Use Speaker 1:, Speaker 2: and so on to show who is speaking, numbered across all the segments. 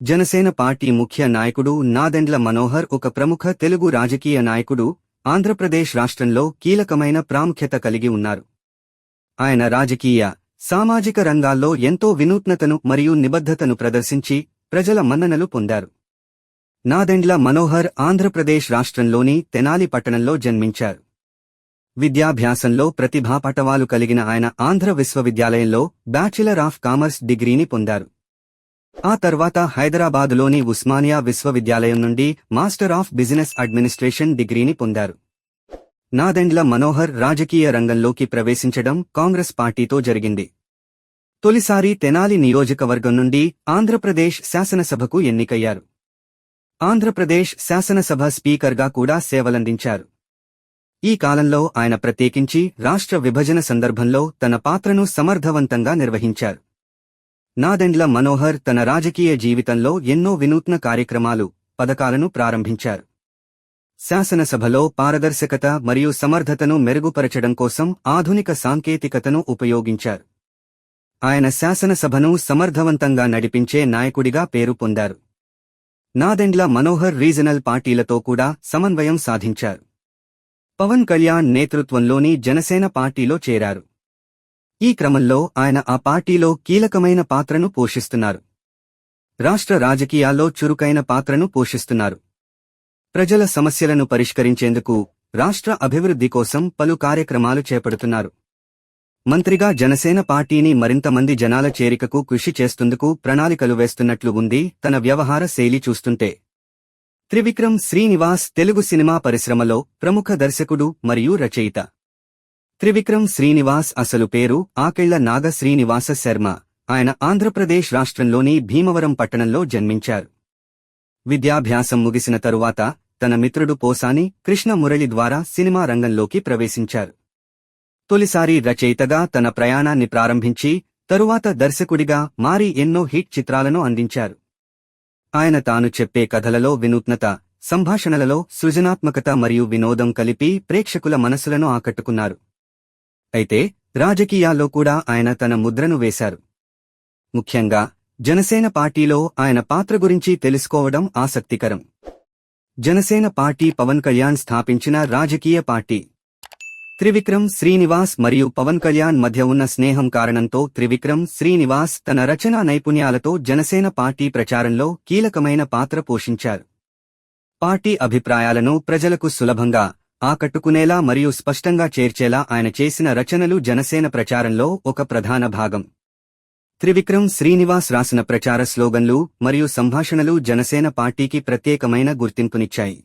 Speaker 1: Janasena party ముఖ్య నాయకుడు నాదెండ్ల మనోహర్ ఒక ప్రముఖ తెలుగు రాజకీయ నాయకుడు ఆంధ్రప్రదేశ్ రాష్ట్రంలో కీలకమైన ప్రాముఖ్యత కలిగి ఉన్నారు. ఆయన రాజకీయ సామాజిక రంగాల్లో ఎంతో వినూత్నతను మరియు నిబద్ధతను ప్రదర్శించి ప్రజల మన్ననలు పొందారు. నాదెండ్ల మనోహర్ ఆంధ్రప్రదేశ్ రాష్ట్రంలోని తెనాలి పట్టణంలో జన్మించారు. విద్యాభ్యాసంలో ప్రతిభా పటవాలు కలిగిన ఆయన ఆంధ్ర విశ్వవిద్యాలయంలో బ్యాచిలర్ ఆఫ్ కామర్స్ డిగ్రీని పొందారు. ఆ తర్వాత హైదరాబాదులోని ఉస్మానియా విశ్వవిద్యాలయం నుండి మాస్టర్ ఆఫ్ బిజినెస్ అడ్మినిస్ట్రేషన్ డిగ్రీని పొందారు. నాదెండ్ల మనోహర్ రాజకీయ రంగంలోకి ప్రవేశించడం కాంగ్రెస్ పార్టీతో జరిగింది. తొలిసారి తెనాలి నియోజకవర్గం నుండి ఆంధ్రప్రదేశ్ శాసనసభకు ఎన్నికయ్యారు. ఆంధ్రప్రదేశ్ శాసనసభ స్పీకర్గా కూడా సేవలందించారు. ఈ కాలంలో ఆయన ప్రత్యేకించి రాష్ట్ర విభజన సందర్భంలో తన పాత్రను సమర్థవంతంగా నిర్వహించారు. నాదెండ్ల మనోహర్ తన రాజకీయ జీవితంలో ఎన్నో వినూత్న కార్యక్రమాలు పథకాలను ప్రారంభించారు. శాసనసభలో పారదర్శకత మరియు సమర్థతను మెరుగుపరచడం కోసం ఆధునిక సాంకేతికతను ఉపయోగించారు. ఆయన శాసనసభను సమర్థవంతంగా నడిపించే నాయకుడిగా పేరు పొందారు. నాదెండ్ల మనోహర్ రీజనల్ పార్టీలతో కూడా సమన్వయం సాధించారు. పవన్ కళ్యాణ్ నేతృత్వంలోని జనసేన పార్టీలో చేరారు. ఈ క్రమంలో ఆయన ఆ పార్టీలో కీలకమైన పాత్రను పోషిస్తున్నారు. రాష్ట్ర రాజకీయాల్లో చురుకైన పాత్రను పోషిస్తున్నారు. ప్రజల సమస్యలను పరిష్కరించేందుకు రాష్ట్ర అభివృద్ధి కోసం పలు కార్యక్రమాలు చేపడుతున్నారు. మంత్రిగా జనసేన పార్టీని మరింతమంది జనాల చేరికకు కృషి చేస్తుందుకు ప్రణాళికలు వేస్తున్నట్లు ఉంది తన వ్యవహార శైలి చూస్తుంటే. త్రివిక్రమ్ శ్రీనివాస్ తెలుగు సినిమా పరిశ్రమలో ప్రముఖ దర్శకుడు మరియు రచయిత. త్రివిక్రమ్ శ్రీనివాస్ అసలు పేరు ఆకెళ్ళ నాగ శ్రీనివాస శర్మ. ఆయన ఆంధ్రప్రదేశ్ రాష్ట్రంలోని భీమవరం పట్టణంలో జన్మించారు. విద్యాభ్యాసం ముగిసిన తరువాత తన మిత్రుడు పోసాని కృష్ణ మురళి ద్వారా సినిమా రంగంలోకి ప్రవేశించారు. తొలిసారి రచయితగా తన ప్రయాణాన్ని ప్రారంభించి తరువాత దర్శకుడిగా మారి ఎన్నో హిట్ చిత్రాలను అందించారు. ఆయన తాను చెప్పే కథలలో వినూత్నత సంభాషణలలో సృజనాత్మకత మరియు వినోదం కలిపి ప్రేక్షకుల మనసులను ఆకట్టుకున్నారు. అయితే రాజకీయాల్లో కూడా ఆయన తన ముద్రను వేశారు. ముఖ్యంగా జనసేన పార్టీలో ఆయన పాత్ర గురించి తెలుసుకోవడం ఆసక్తికరం. జనసేన పార్టీ పవన్ కళ్యాణ్ స్థాపించిన రాజకీయ పార్టీ. త్రివిక్రమ్ శ్రీనివాస్ మరియు పవన్ కళ్యాణ్ మధ్య ఉన్న స్నేహం కారణంతో త్రివిక్రమ్ శ్రీనివాస్ తన రచనా నైపుణ్యాలతో జనసేన పార్టీ ప్రచారంలో కీలకమైన పాత్ర పోషించారు. పార్టీ అభిప్రాయాలను ప్రజలకు సులభంగా ఆకట్టుకునేలా మరియు స్పష్టంగా చేర్చేలా ఆయన చేసిన రచనలు జనసేన ప్రచారంలో ఒక ప్రధాన భాగం. త్రివిక్రమ్ శ్రీనివాస్ రాసిన ప్రచార స్లోగన్లు మరియు సంభాషణలు జనసేన పార్టీకి ప్రత్యేకమైన గుర్తింపునిచ్చాయి.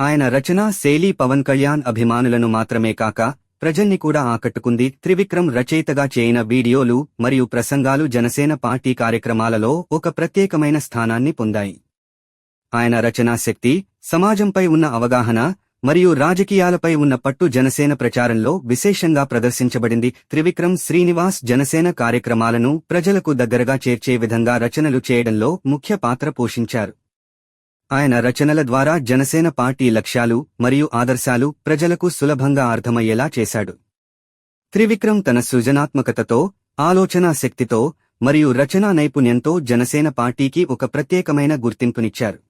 Speaker 1: ఆయన రచనా శైలి పవన్ కళ్యాణ్ అభిమానులను మాత్రమే కాక ప్రజల్ని కూడా ఆకట్టుకుంది త్రివిక్రమ్ రచయితగా చేయన వీడియోలు మరియు ప్రసంగాలు జనసేన పార్టీ కార్యక్రమాలలో ఒక ప్రత్యేకమైన స్థానాన్ని పొందాయి. ఆయన రచనా శక్తి సమాజంపై ఉన్న అవగాహన మరియు రాజకీయాలపై ఉన్న పట్టు జనసేన ప్రచారంలో విశేషంగా ప్రదర్శించబడింది. త్రివిక్రమ్ శ్రీనివాస్ జనసేన కార్యక్రమాలను ప్రజలకు దగ్గరగా చేర్చే విధంగా రచనలు చేయడంలో ముఖ్య పాత్ర పోషించారు. ఆయన రచనల ద్వారా జనసేన పార్టీ లక్ష్యాలు మరియు ఆదర్శాలు ప్రజలకు సులభంగా అర్థమయ్యేలా చేశాడు. త్రివిక్రమ్ తన సృజనాత్మకతతో ఆలోచనా శక్తితో మరియు రచనా నైపుణ్యంతో జనసేన పార్టీకి ఒక ప్రత్యేకమైన గుర్తింపునిచ్చారు.